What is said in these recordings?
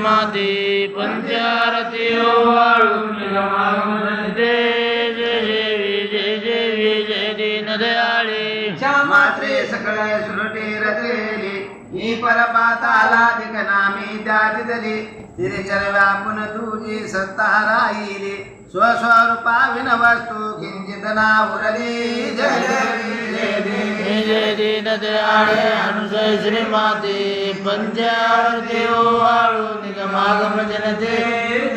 श्रीमाते पंचारती ओवाळून जय जय जय जय जय जय दीनदयाळे मात्रे सकळ सुरटे रजलेली ही परपातालाधिक नामी त्यादिदली तिरेचर व्यापून तुझी सत्ता राहिली स्वस्वरूपा विन वस्तू किंचित नावरली जय देवी जय देवी जय जय दीनदयाळे अनुसय श्रीमाते पंचारती ओवाळून निगमागम जनते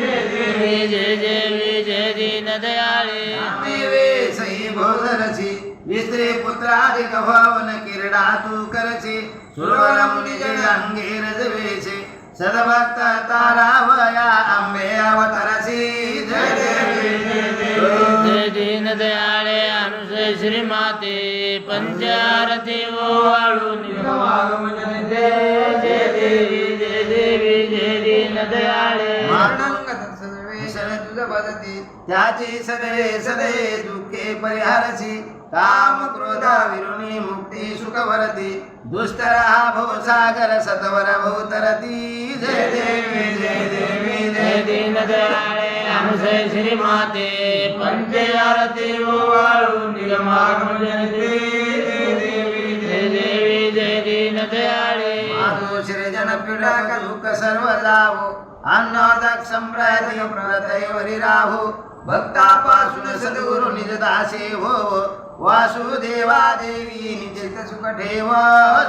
जय जय जय जय दीनदयाळे देवे सई भोजरसी विस्त्री पुत्राधिक भवन किरडा तू करसी सुरवर मुनी जन जय जय दीनदयाळे अनुसय श्रीमाते पंचारती ओवाळून निगमागम जनते जय देवी जय देवी जय दीनदयाळे त्याची सदे सदे दुःखे परिहारसी. काम क्रोध विरुणी मुक्ती सुख वरती दुष्टर भव सागर सतवर भवतरती. जय देवी जय देवी जय जय देवी दीनदयाळे अनुसय श्रीमाते पंचारती ओवाळून निगमागम जनते देवी जय देवी जय दीनदयाळे। माधो श्रीजन पीडक दुःख सर्व जावो अन्नोदक संप्रती प्रतैवरी राहो भक्तापासून सद्गुरु निज दासे हो वासुदेवा देवी निज सुख ठेव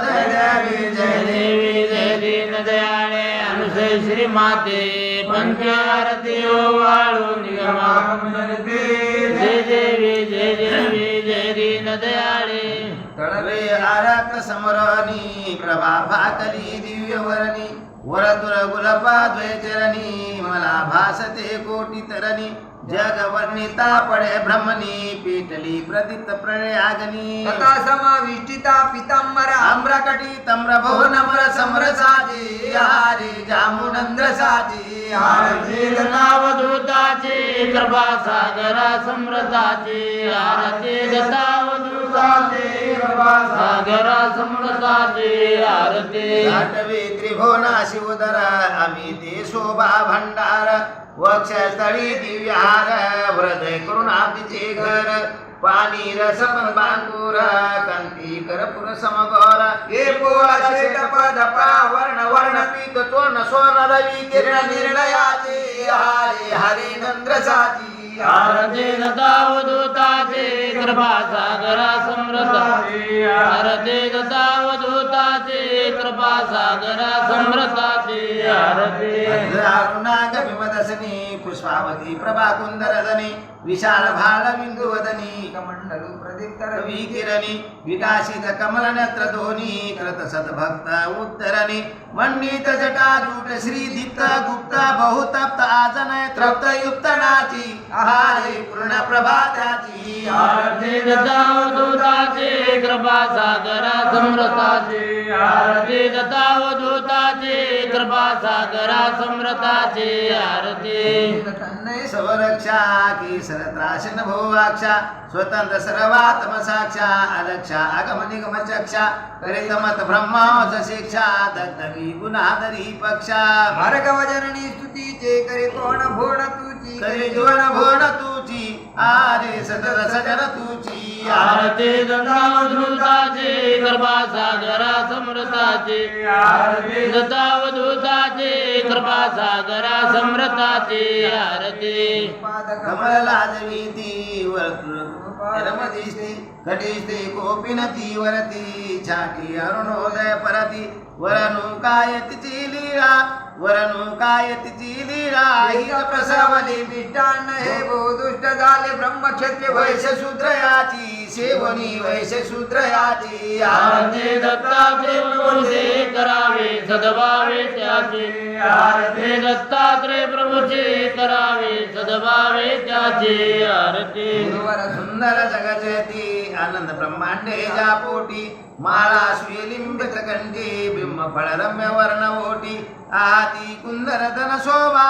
जय देवी जय जय देवी देवी जय दीनदयाळे अनुसय श्रीमाते पंचारती ओवाळून निगमागम जनते जय देवी जय देवी जय दीनदयाळे तळवे आरक समरणी प्रभा भाकली दिव्यवरणी वरतुर गुलपाद्वैचरणी मला भासते कोटी तरणी जग वर्णिता पडे ब्रह्मणी पीटली प्रदित प्रयागनी। तथा समाविष्टिता पितांबरा। आम्रकटी तम्र भुवनम्र समरसाची हारी जामुनंद्र साची आरती दत्तावधूताचे कृपा सागरा समृताचे आरती। दत्तावधूताचे कृपा सागरा समृताचे आरती आठवे त्रिभुवना शिवधर आम्ही ते शोभा भंडार। वक्षस्थळी दिव्यहार हृदय करुणाब्दीचे घर पाणी रस बांधूर कांती करपुर समगोर हे पोळा शेट पदपा वर्ण वर्ण. पीत तोर्ण स्वर्ण रवी किरण निर्णयाचे हरे हरे नंद्र साची आरती दत्तावधूताचे कृपा सागरा समृताचे आरती दत्तावधूताचे कृपा सागरा समृताचे आरती अरुणाग विमदसनी पुष्पावती प्रभा कुंदरदनी विशाल भाल बिंदुवदनी कमंडलू प्रदीप्त रवी किरणी विकासित कमल नेत्र धोनी कृत सद्भक्त उत्तरणी मंडित जटा जूट श्री दीप्त गुप्त बहुतप्त आजनय तृप्त युक्त नाची आहारे पूर्ण प्रभा त्याची आरती दत्तावधूताचे कृपा सागरा समृताचे आरती दत्तावधूताचे कृपा सागरा समृताचे आरती. स्वरक्षा केसर त्राशन भोवाक्षा स्वतंत्र सर्वात्म साक्षा अलक्षा अगम निगम चक्षा शिक्षा दग्धवी गुणाधरी पक्षा. भार्गव जननी स्तुतीचे करी कोण भोण तुझी करी जीवन भोण तुची आरे सदर सजन तुची. आरती समृताचे. आरती दत्तावधूताचे कृपा सागरा समृताचे आरती. पादक कमल लाजवीती वर्तुरमदिस्ते कटिस्ते कोपिनती वरती छाटी अरुणोदय परती. वरनु काय तिची लीळा वरनु काय तिची हित प्रसवली मिष्टान्न हे बहु दुष्ट झाले ब्रह्मक्षत्रिय वैश्य वैश्य शूद्रयाची सेवनी वैश्य शूद्रयाची आरती दत्तात्रेय प्रभूचे करावे सद्भावे त्याचे. आरती दत्तात्रेय प्रभूचे करावे सद्भावे त्याचे. आरती. सुंदर जगजयती ಆನಂದ ಬ್ರಹ್ಮಾಂಡೇ ಜಾಪೋಟಿ ಮಾಳಾ ಶುಯಲಿಂಬಿತ ಕಂಠಿ ಬಿಂಬ ಫಳ ರಮ್ಯ ವರ್ಣ ಓಟಿ आहाती कुंदर धन शोभा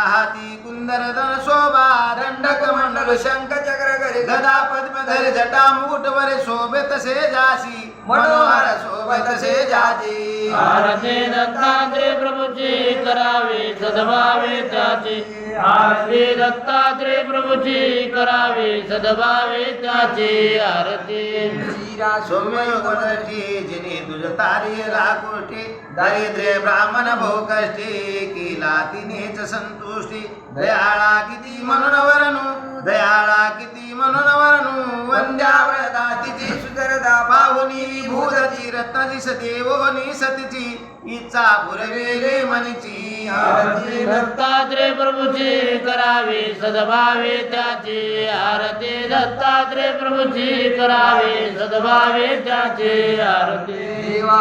आहाती कुंदर धन शोभा दंडक मंडल शंख चक्र करी गदा पद्मधर जटा मुकुट वरे शोभे तसे जासी मनोहर सोबत से जाती। आरती दत्तात्रय प्रभूची करावी सद्भावे त्याची आरती दत्तात्रय प्रभूची करावी सद्भावे त्याची आरती। शिरा सौम्य जिने तुझ तारी लाकुष्टी दारिद्र्य ब्राह्मण भोकष्टी केला तिनेच संतुष्टी. दयाळा किती म्हणून वरणू दयाळा किती म्हणून वरणू वंद्याव्रता तिची सुधरदा पाहुनी विभूतची रत्नाची सदेवोनी सतीची. इच्छा पुरवेले मनीची. आरती दत्तात्रे प्रभूची करावी सद्भावे त्याची आरती दत्तात्रे प्रभूची करावी सद्भावे त्याची आरती. देवा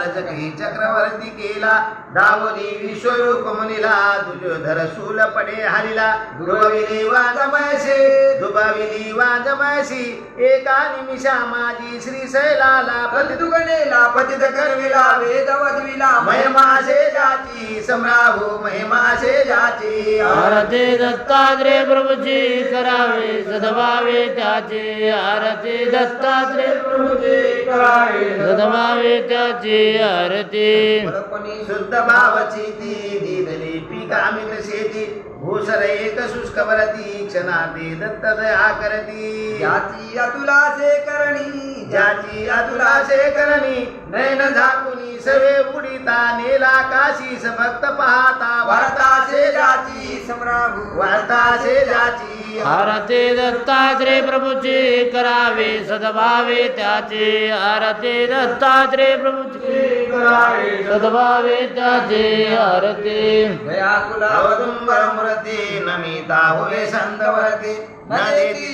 रजकी चक्रवर्ती केला दावरी विश्वरूप मुनीला दुर्योधर शूल पडे हरिला दुबविली वाजमयसी दुबविली वाजमयसी एका निमिषा माझी श्री शैलाला प्रतिदुगणेला पतित करविला वेदवद्विला महिमासे जाती सम्राभू महिमासे जाती। आरती दत्तात्रय प्रभूची करावी सद्भावे त्याची। आरती दत्तात्रय प्रभूची करावी सद्भावे त्याची आरती। फलपणी शुद्ध भावची ती दिदली पिकामित शेती। भूसर एक शुष्क भरती क्षणाते दत्त दया करती। याची अतुला से करणी। ज्याची अतुलाशे करणी नयन झाकुनी सवे उडिता नेला काशीस भक्त पाहता. वार्ताशे जाची सम्राभू. वार्ताशे जाची आरती दत्तात्रय प्रभूची करावी सद्भावे त्याची. आरती दत्तात्रय प्रभूची करावी सद्भावे त्याची. आरती नमिता संतवरती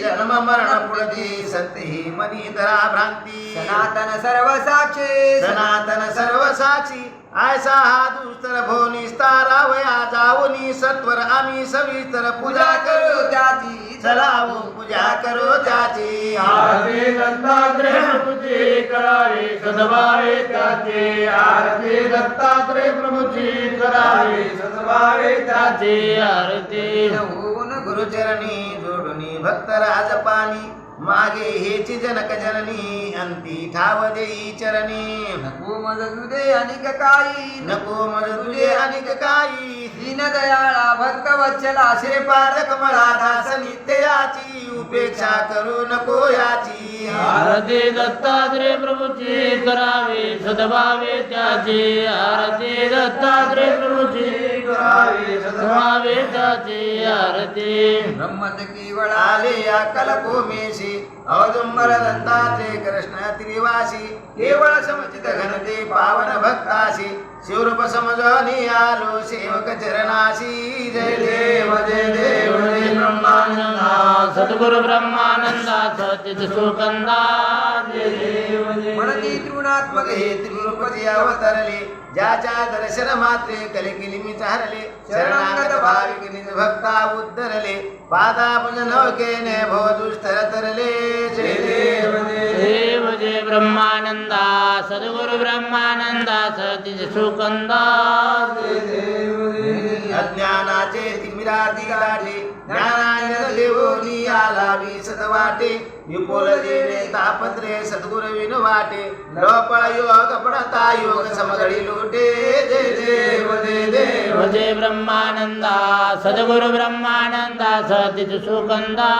जन्म मरण पुढती सत्य मनीतरा भ्रांती सनातन सर्व साक्षी सनातन सर्व साक्षी आयसा हा दुस्तर भो निस्तारा वया जाऊनी सत्वर आम्ही सविस्तर पूजा करू. त्याची चलावू पूजा करू त्याची आरती दत्तात्रय प्रभूची करावी सद्भावे त्याची आरती दत्तात्रय प्रभूची करावी सद्भावे त्याची आरती होऊन गुरुचरणी जोडुनी भक्त राजपानी मागे हेची जनक जननी अंती ठाव देई चरणी. नको मज तुझे अनिक काही. नको मज तुझे अनिक काही. दीन दयाळा भक्त वत्सला श्रीपाद कमळा दास नित्याची उपेक्षा करू नको याची. आरती दत्तात्रय प्रभूची करावी सद्भावे त्याची. आरती दत्तात्रय प्रभूची करावी सद्भावे त्याची आरती. ब्रह्मत केवळ आले या कलकोमेशी अवदुंबर दत्तात्रे कृष्ण त्रिवासी केवळ समचित घनते पावन भक्तासी शिवरूप समजनी आलो सेवक चरणाशी जय देव जय देव जय ब्रह्मानंदा सद्गुरु ब्रह्मानंदा सतीत सुकंदा जय देव जय तृणात्मक हे त्रिरूपती अवतरले ज्याच्या दर्शन मात्रे कलिकिली मी चारले. शरणागत भाविक निज भक्ता उद्धरले. पादा पुज नौकेने भो दुष्टर तरले जय. देव जय देव. जय ब्रह्मानंदा. सद्गुरु ब्रह्मानंदा सतीत सुकंदा. जय देव जय अज्ञानाचे तिमिराती गाठे ज्ञानायन देवोनी आला विसत वाटे विपुल देणे तापत्रे सद्गुरु विन वाटे लोपळ योग पडता योग समगडी लोटे जय देव जय देव देव जय ब्रह्मानंदा सद्गुरु ब्रह्मानंदा सतीत सुकंदा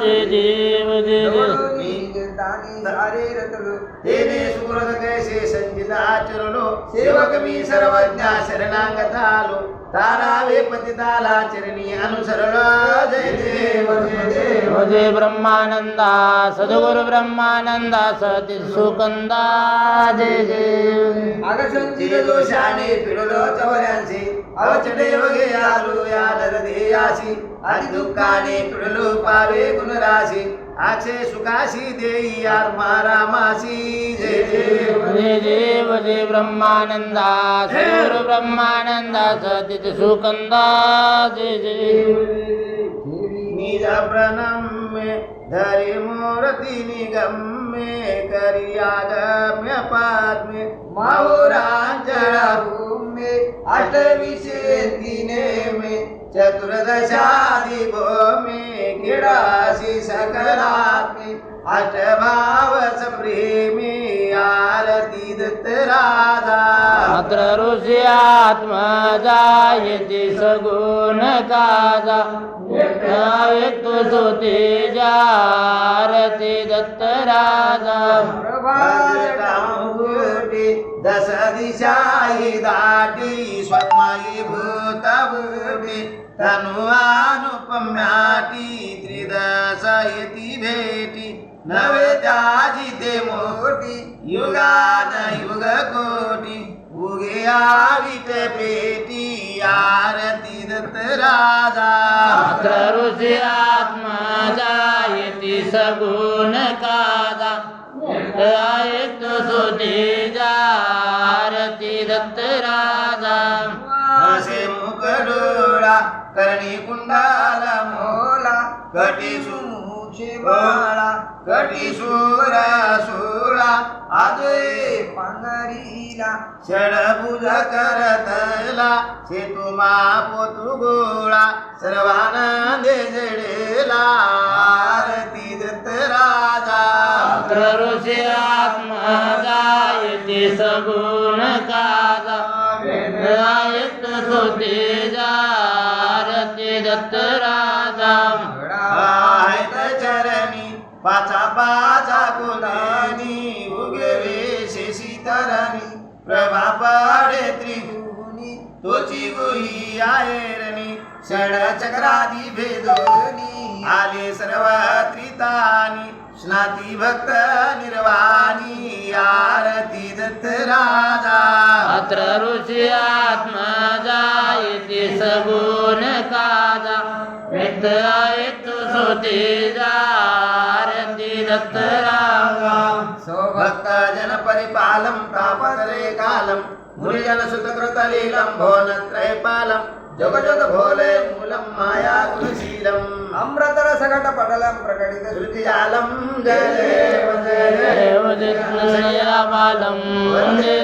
जय देव जय देव दानी सारे रतलो तेने सुरत कैसे संचित आचरलो सेवक मी सर्वज्ञा शरणागत आलो तारावे पतिताला चरणी अनुसरल जय देव जय देव देव जय ब्रह्मानंदा सद्गुरु ब्रह्मानंदा सतीत सुकंदा जय देव अग संचित जे दोषाने दोषाने पिडलो चवऱ्यांचे अवचडे वगे आलो या नरदेयासी आणि दुःखाने पिडलो पावे गुणराशी आक्षे सुखाशी देई यार मारामासी जय देव जय देव जय ब्रह्मानंदा सद्गुरु ब्रह्मानंदा सतीत सुकंदा जय देव निज प्रणम्य धरि मूर्ति निगम्य करियागम्य पद्मे महुरांचल भूमे अष्टविशे दिने में चतुर्दशाधिको में क्रीडासी सकलात्मे। अष्टभावच प्रेमी आरती दत्त राजा मात्र ऋषी आत्मजा येते सगुण काजा। व्यक्त सोते जारते दत्त राजा भद्रकामुटी दश दिशाही दाटी स्वप्नाली भूतभूती तनु अनुपम्याटी त्रिदशा येती भेटी। नवे त्याजी ते मोठी. युगान युग कोटी. उगे आवित पेटी आरती दत्त राजा. ऋषी आत्मजा येते सगुण काजा. व्यक्त सोते जारते दत्त राजा. असे मुख डोळा करणी कुंडाल मोला. कटी मुछे बाळा कटी सुरा सोळा आदे पांघरीला षडभुज करतला शेतुमा पोतु गोळा सर्वानंदे जडेला आरती दत्त राजा. मात्र ऋषी आत्मजा येते सगुण काजा. व्यक्त सोते जारते दत्त राजा. पाचा पाचा कुलानी उगवे शेषितरणी प्रभा पडे त्रिभुवनी तोची गुही आयरणी षडचक्रादी भेदोनी आले सर्व त्रितानी स्नाती भक्त निर्वाणी आरती दत्त राजा. अत्र ऋषी आत्मजा येते सगुण काजा व्यक्त आयत सोते जारते दत्त राजा भक्त जन परिपालं तापतरे कालं मुनिजन सुतकृतलीलं भुवनत्रयपालं जगजग भोले मूलं माया गुणशीलम् अमृतर सकट पटलं प्रकटित श्रुतिजालं जय देव जय देव देव जित्नया बालं वन्दे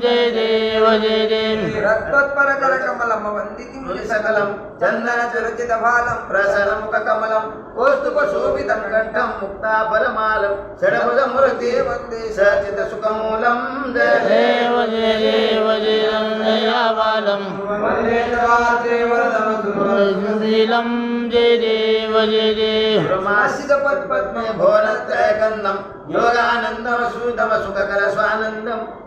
शीलं जय देव जय देव. रक्तोत्पर कर कमलम वंदिति मुनि सकलं चंदन चुरचित भालं प्रसन्नमुखकमलं कौस्तुभशोभितं कण्ठं मुक्ताफलमालं षडभुजमूर्ति वन्दे सचितसुखमूलं जय देव जय देव जय रमणया बालं शीलं जय देव जय देव. ब्रह्मासिद पद्मे भुवनत्रयकन्दं योगानन्दं सुदम सुखकर स्वानन्दं नास्तिक माया खेदं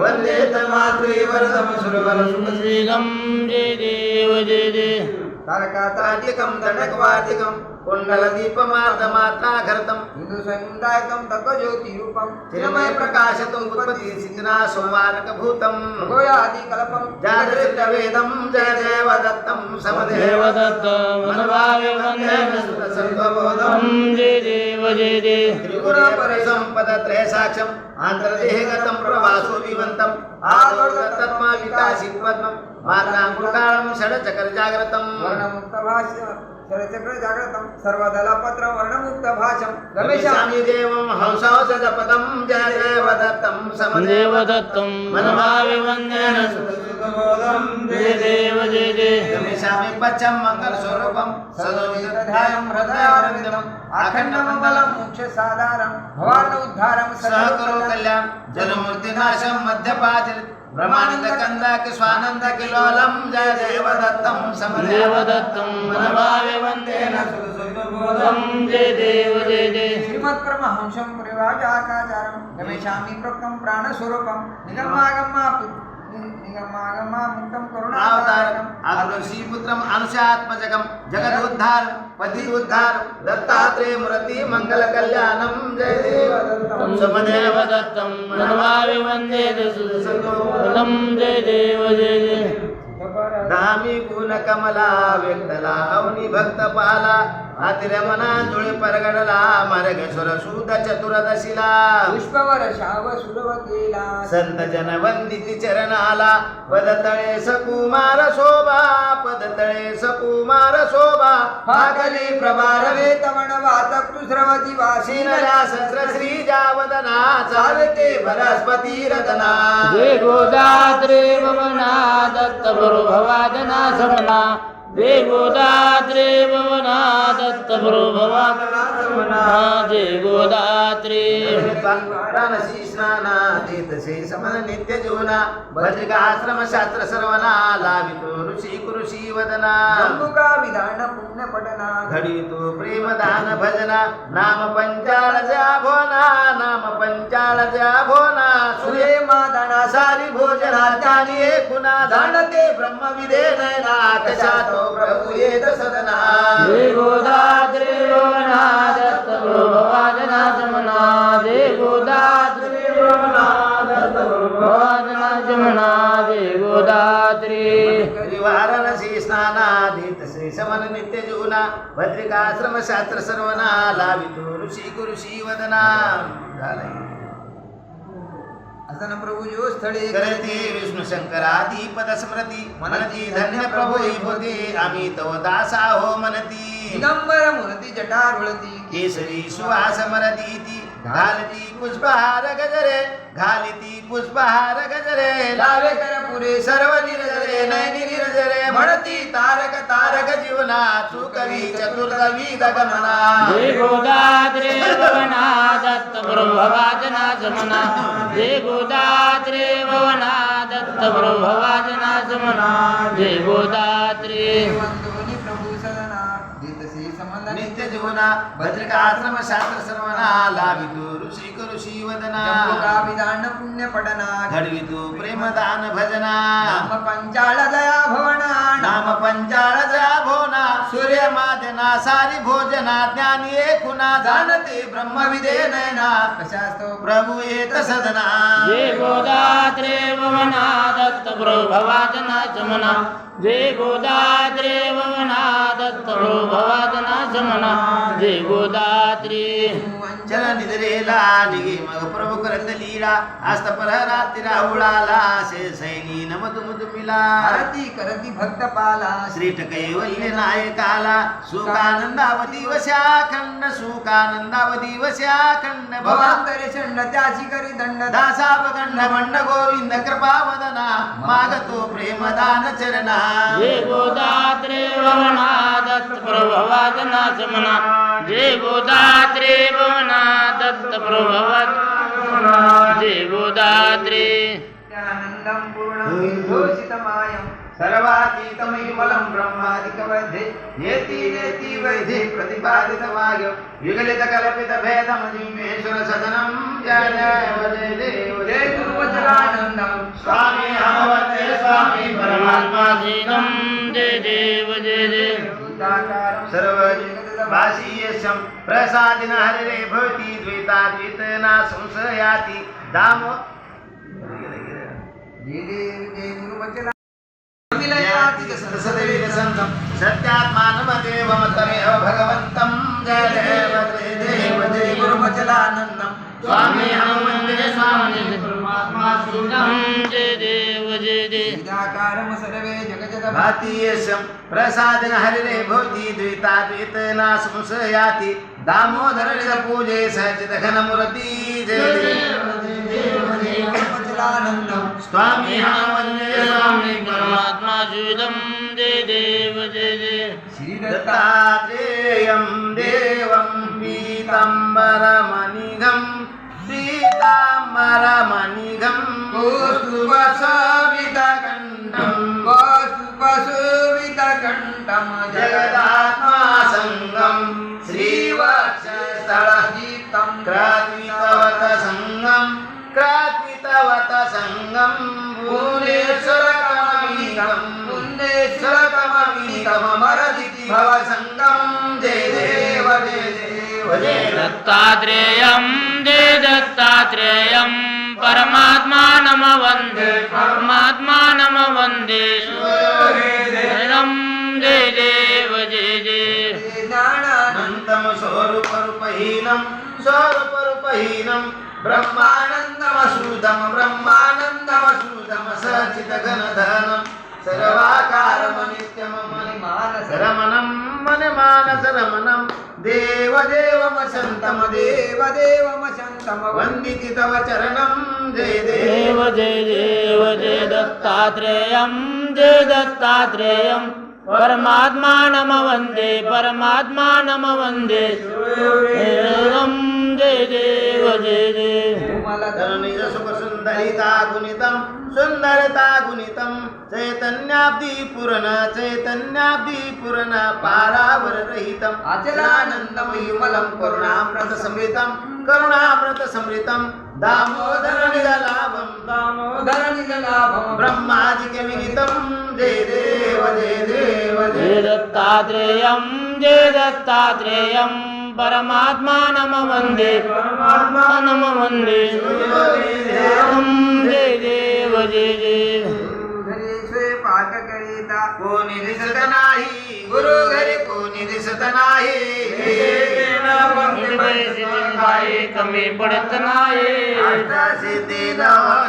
वल्लेत मात्रे वरदम सुरवर सुमश्रीगम जय देव जय जय तारकाताटिकम तनकवाटिकम కుండల దీపమార్ధమాత్రాఘరతం ఇందు సందాయకం తత్వ రూపం తిరుమయ ప్రకాశతం ఉత్పత్తి సింగనా సోమారక భూతం భూయాది కల్పం జాగృత వేదం జయ దేవ దత్తం సమదేవ దత్తం మనవాయ వందే విశ్వ జయ దేవ జయ దేవ ఆంధ్రదేహగతం ప్రవాసో వివంతం ఆదోర్దత్తత్మా పద్మం మార్గాంకుకారం షడ చక్ర జాగ్రతం శరచక్ర జాగ్రత్తం సర్వదళ పత్ర వర్ణముక్త భాషం గమిష్యామి దేవం హంసావసద పదం జయదేవ దత్తం సమదేవ దత్తం మనభావి వందేన సుగోదం జయ దేవ జయ జయ గమిష్యామి పచ్చం మంగళ స్వరూపం సదోవిధాయం मनभावे वन्दे जय देव जय देव श्रीमत्परमहंसं परिवाचाकाचारं गमेशामि प्रोक्तं प्राणस्वरूपं निगमागमा निगमागमा मुक्तं अवतारम् करुणावतारम् आदर्शी पुत्रम् अनुशात्मजगं जगदुद्धार पति उद्धार दत्तात्रेय मूर्ति मंगल कल्याणं जय देवदत्तं समदेव देवदत्तं मनभावे वन्दे शीलं जय देव जय देव धामी गुण कमला व्यक्तला अवनी भक्त पाला. अतिरमना जुळे परगडला मार्गेश्वर सुद चतुर्दशीला. पुष्पवर्षाव सुरवतेला. संत जन वंदिती चरणाला. पदतळे सकुमार शोभा पदतळे सकुमार शोभा. भागली प्रभारवे तवण वातक तु स्रवती वासिनला सीनला सहस्र श्री जावदना चालते बृहस्पती रतना। जय गोदात्रे भवना दत्त भवादना समना। जय गोदात्रे दत्त भवादना समना जय गोदात्रे वाराणसी स्नाना तीर्थसे समन नित्य जीवना भद्रिका आश्रम शास्त्र सर्वना लावितो ऋषी कृषी वदना जंबुका विधान पुण्य पटना घडी तो प्रेम दान भजना नाम पंचाळ भोना नाम पंचाळ ज्या भोना सूर्य सुरे मादना सारी भोजना ज्ञानी खुना जाणते ब्रह्मविदे नयना कशा तो प्रभू येत सदना जय गोदात्रे भवना दत्त भवादना समना जय गोदात्रे भवना दत्त भवादना समना जय गोदात्रे वाराणसी स्नानाधीत श्री समन नित्य जीवना भद्रिकाश्रम शास्त्र सर्वना लावितो असन प्रभू जो स्थळे करते विष्णू शंकरादी पद स्मृती मनती धन्य प्रभू होते आम्ही तव दासा हो मनती। दिगंबर मूर्ती जटारुळती केसरी सुवास घालती पुष्पहार गजरे घालिती पुष्पहार गजरे. लावे लावे कर पुरे सर्व निरजरे नयनी निरजरे म्हणती तारक तारक जीवना चुकवी चतुर्दवी गगमना जय गोदात्रे भवना दत्त भवादना समना जय गोदात्रे भवना दत्त भवादना समना जय गोदात्रे वंदोनी प्रभू सदना देतसे संबंध नित्य जीवना भद्रिका आश्रम शास्त्र सर्वना लावितो ऋषी कऋषी वदना जंबुका विधान पुण्य पटना घडवितो प्रेमदान भजना नाम पंचाळ दया भवना नाम पंचाळ जया भोना सूर्य मादना सारी भोजना ज्ञानी खुना जाणते ब्रह्मविदे नयना कशास्तो प्रभू येत सदना जय गोदात्रे भवना दत्त भवादना समना जय गोदात्रे भवना दत्त भवादना समना। जय गोदात्रे चल निद्रेला निगे मग प्रभू करत लीला आस्त रात्री राहुळाला से सैनी नमत मुदुमिला. आरती करती भक्त पाला श्रीट कैवल्य नायकाला सुखानंदावती वशाखंड सुखानंदावती वशाखंड. भवा भवांतरे षण्ड त्याची करी दंड. दासापखंड मंड गोविंद कृपा वदना मागतो प्रेमदान चरणा. जय गोदात्रे भवना दत्त भवादना समना जय गोदात्रे भवना दत्त भवादना जय गोदात्रे आनंदं पूर्णं विभूषितमायं सर्वातीतमैमलं ब्रह्मादिकवध्ये नेति नेति वैधि प्रतिपादितमाय। विगलित कल्पित भेदमनिमेश्वर सदनं जय जय देव जय गुरुवचनानन्दं स्वामी हम वन्दे स्वामी परमात्मा परमात्मा दीनं जय देव जय देव। सर्वबासीयशं प्रसादिन हरिरे भवति द्वैताद्वैतना संशयाति। दामो सत्यात्मानमदेवमतमेव भगवन्तं। जय देव जय देव जय गुरुवचनानन्दं स्वामी हम वन्दे स्वामी परमात्मा जय देव जय देव सर्वे भातीयशं प्रसादन हरिरे भवति द्वैताद्वैतना संशयाति दामोदर पूजे सचित घनमूर्ति जय देव जय देव जय गुरुवचनानन्दं स्वामी हम वन्दे स्वामी परमात्मा जुदं जय देव जय दत्तात्रेयं देवं पीताम्बरमणिघं ुवितकण्ठं जगदात्मासङ्गं श्रीवक्षस्थलीतं क्रात्मितवत सङ्गं क्रात्मितवत सङ्गं मूलेश्वरकमीलं मुल्लेश्वरकमीलमरदिति भव सङ्गं जय देव। जय दत्तात्रेयं जय दत्तात्रेयम्। பரமாத்மானம வந்தே பரமாத்மானம வந்தே சரணம் ஜெய தேவ ஜெய ஜெயானந்தம் சோருபருபஹீனம் சோருபருபஹீனம் பிரம்மானந்தமசூதம் பிரம்மானந்தமசூதம் சச்சிதகனதனம் स्वरूपहीनं स्वरूपरूपहीनं ब्रह्मानन्दमश्रुतं ब्रह्मानन्दमश्रुतं सचितघनधनं सर्वाकारमनित्यमं मानस रमणं मनमानसरमणं देवदेवमशन्तं देव देवदेवमशन्तम वन्दिति तव चरणं जय देव देव जय देव जय दत्तात्रेयं जय दत्तात्रेयं परमात्मानं वन्दे परमात्मानं वन्दे देवं जय देव जय देव। सुंदरिता गुणितं सुंदरता गुणितं चैतन्याब्दी पूर्ण चैतन्याब्दी पूर्ण पारावर रहितं अचलानन्दमयुमलं करुणामृत समृतं समृतं दामोदर निजलाभं दामोदरनिजलाभं। ब्रह्मादिक विहितं जय देव जय देव जय जय दत्तात्रेयं जय दत्तात्रेयं परमात्मानं वन्दे। परमात्मानं वन्दे। देवं जय देव जय देव। करीता कोणी दिसत नाही. गुरु घरी कोणी दिसत नाही. काही कमी पडत नाही. सिद्धी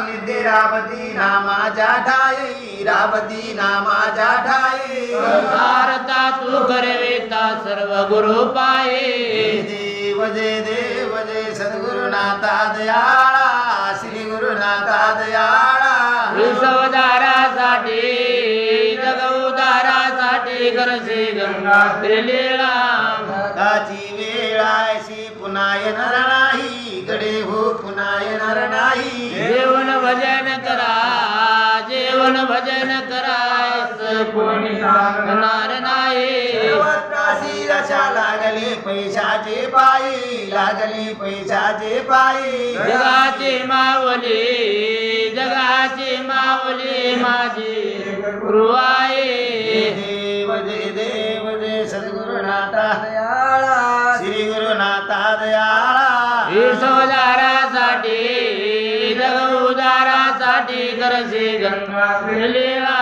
निधी राबती नामाच्या ठाई. राबती नामाच्या ठाई. भारता तू करविता सर्व गुरु पाये देव जय देव जय सद्गुरुनाथा दयाळा. श्री गुरुनाथा दयाळा. विश्वदारासाठी जगउदारासाठी करसे गंगा त्रिलीळा काची वेळ अशी पुन्हा येणार नाही. गडे हो पुन्हा येणार नाही. जेवण भजन करा जेवण भजन करायचं कोणी सांगणार नाही. रशा लागली पैशाचे पायी लागली पैशाचे पायी. जगाची मावली जगाची मावली माझी गुरु आहे. जय देव जय सद्गुरुनाथा। दयाळा श्री गुरुनाथा दयाळा विश्वदारासाठी जगउदारासाठी करसे गंगा त्रिलीळा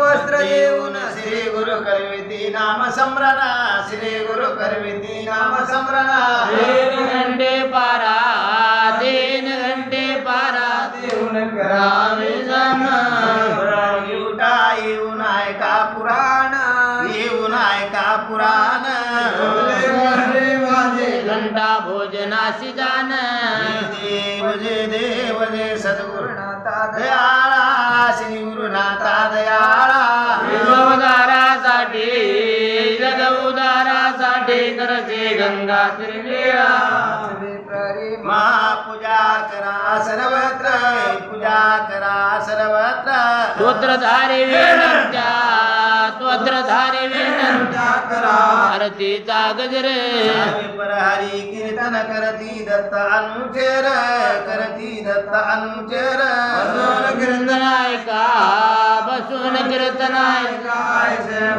वस्त्र देऊन श्री गुरु करविती नाम स्मरण श्री गुरु करविती नाम स्मरण तीन घंटे पारा तीन घंटे पारा। देऊन करावे जमा उठा येऊन ऐका पुराण येऊन ऐका पुराण. घंटा भोजनाशी जाण देव जय देव जय सद्गुरुनाथा दयाळा. श्री गुरुनाथा दयाळा. विश्वदारासाठी जगउदारासाठी करते गंगा त्रिलीळा महापूजा करा सर्वत्र पूजा करा सर्वत्र. स्तोत्रधारी विनंत्या आरतीचा गजर पर हरी कीर्तन करती दत्त अनुचर करती दत्त अनुचर. बसून कीर्तन ऐका बसून कीर्तन ऐका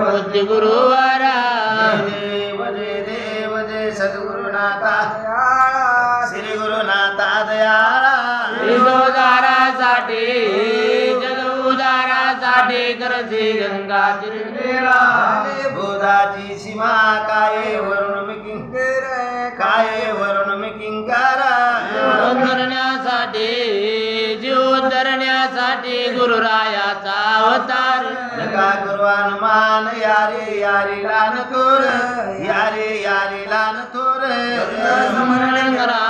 बुद्धी गुरुवारा देव जय देव जय सद्गुरुनाथा श्री गुरुनाथा दयाळा करते गंगा त्रिलीळा बोधाची सीमा काय वरुण मी किंकर काय वरुण मी किंकर धरण्यासाठी जीव धरण्यासाठी गुरुरायाचा अवतार. नका करू अनुमान यारे यारे लान थोर यारे यारे लान थोर स्मरण करा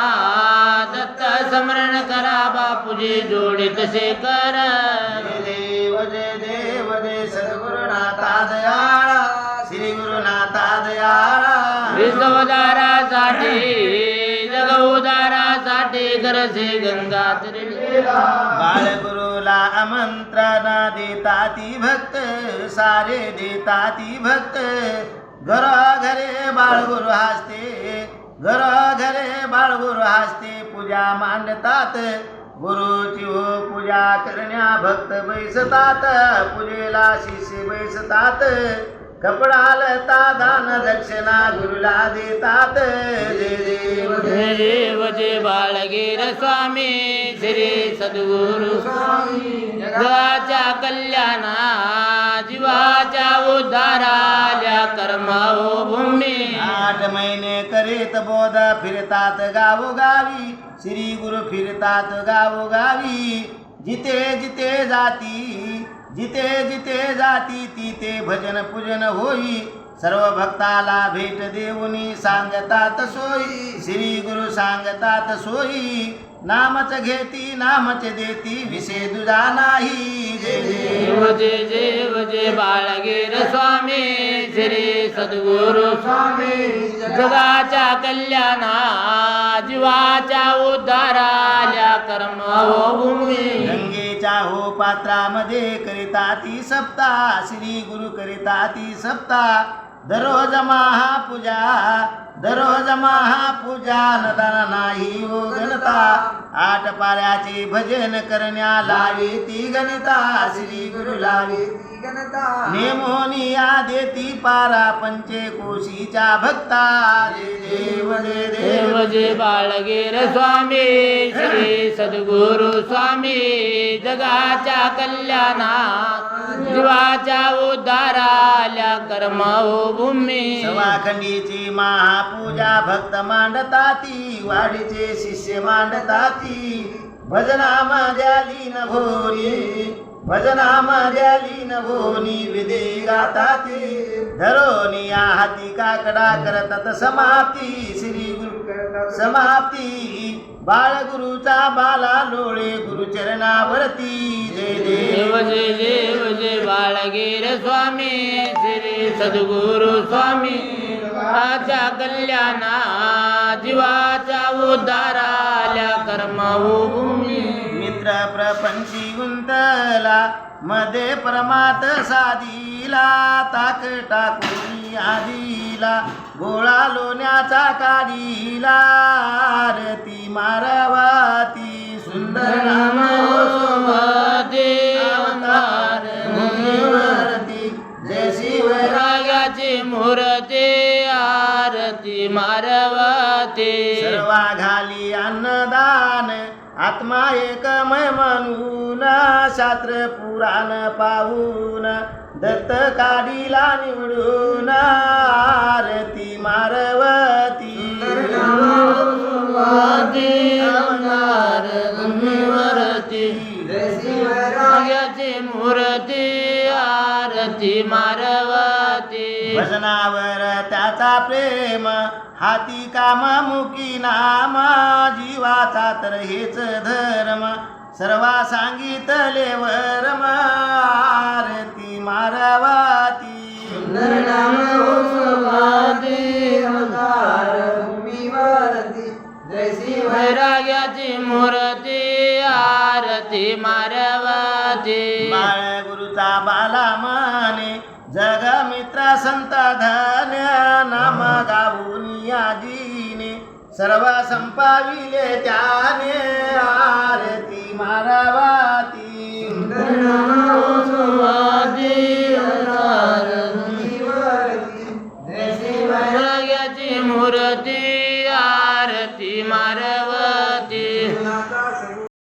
दत्त स्मरण करा बापूजी जोडी तसे कर विश्वदारासाठी जग उदारासाठी गरजे गंगा त्रिलीला आमंत्रणा देता ती भक्त सारे देता ती भक्त. घरे बाळगुरु हसते घरे बाळगुरु हसते पूजा मांडतात. गुरुची हो पूजा करण्या भक्त बैसतात पूजेला शिष्य बैसतात. कपडा लता दान दक्षिणा गुरुला देतात. जय देव जय देव. जय बाळगीर स्वामी. श्री सद्गुरु जगाच्या कल्याणा जीवाच्या उद्धाराल्या कर्माओ भूमी. आठ महिने करीत बोध फिरतात गावोगावी. श्री गुरु फिरतात गावोगावी. जिथे जिथे जाती जिथे जिथे जाती तिथे भजन पूजन होई. सर्व भक्ताला भेट देऊनी सांगतात सोयी श्री गुरु सांगतात सोयी नामच घेती नामच देती विषय दुजा नाही. जय देव देव जय देव जय बाळगीर स्वामी. श्री सद्गुरु स्वामी. जगाच्या कल्याणा जीवाच्या उद्धाराल्या कर्माओ भूमी. गंगेच्या हो पात्रामध्ये करिता ती सप्ता. श्री गुरु करिता ती सप्ता. दररोज महापूजा दररोज महापूजा नदान नाही हो गणता आठ पाऱ्याचे भजन करण्या लावी ती गणता श्री गुरु लावी. गणता नेमोनिया देती पारा पंचे कोशीच्या भक्ता. देव दे देव. जे बाळगीर स्वामी श्री सद्गुरु स्वामी जगाच्या कल्याणा जीवाच्या उद्धाराल्या कर्माओ हो भूमी. सवाखंडीची महापूजा भक्त मांडताती वाडीचे शिष्य मांडताती. भजनामध्ये लीन भोरी भजनामध्ये लीन भोनी विधी गाताती. धरोनिया हाती काकडा करतात समाप्ती श्री गुरु समाप्ती. बाळगुरुचा बाला लोळे गुरुचरणावरती. जय देव जय देव जय बाळगीर स्वामी श्री सद्गुरु स्वामी. आच्या कल्याणा जीवाच्या उद्धारा कर्माऊ भूमी मित्र प्रपंची गुंतला मध्ये प्रमात साधीला ताक टाकून आधीला गोळा लोण्याचा काढीला आरती मारवाती सुंदर नाम देवनार हो भूमीवरती जय शिव रागाची मूर्ती आरती मारवते. सर्वा घाली अन्नदान आत्मा एकमय म्हणून शास्त्र पुराण पाहून दत्त काढीला निवडून आरती मारवती. मूर्ती आरती मारवते. भजनावर त्याचा प्रेम हाती काम मुकी नाम जीवाचा तर हेच धर्म. सर्वा सांगितले वरम आरती मारवाती. भूमीवरती. जय शिव वैराग्याची मूर्ती. आरती मारवते. बाळ गुरुचा बाला माने जग मित्र संत धन्य नाम गाऊन याजीने सर्व संपाविले त्याने आरती मारवाती. भूमीवरती जय शिव वैराग्याची मूर्ती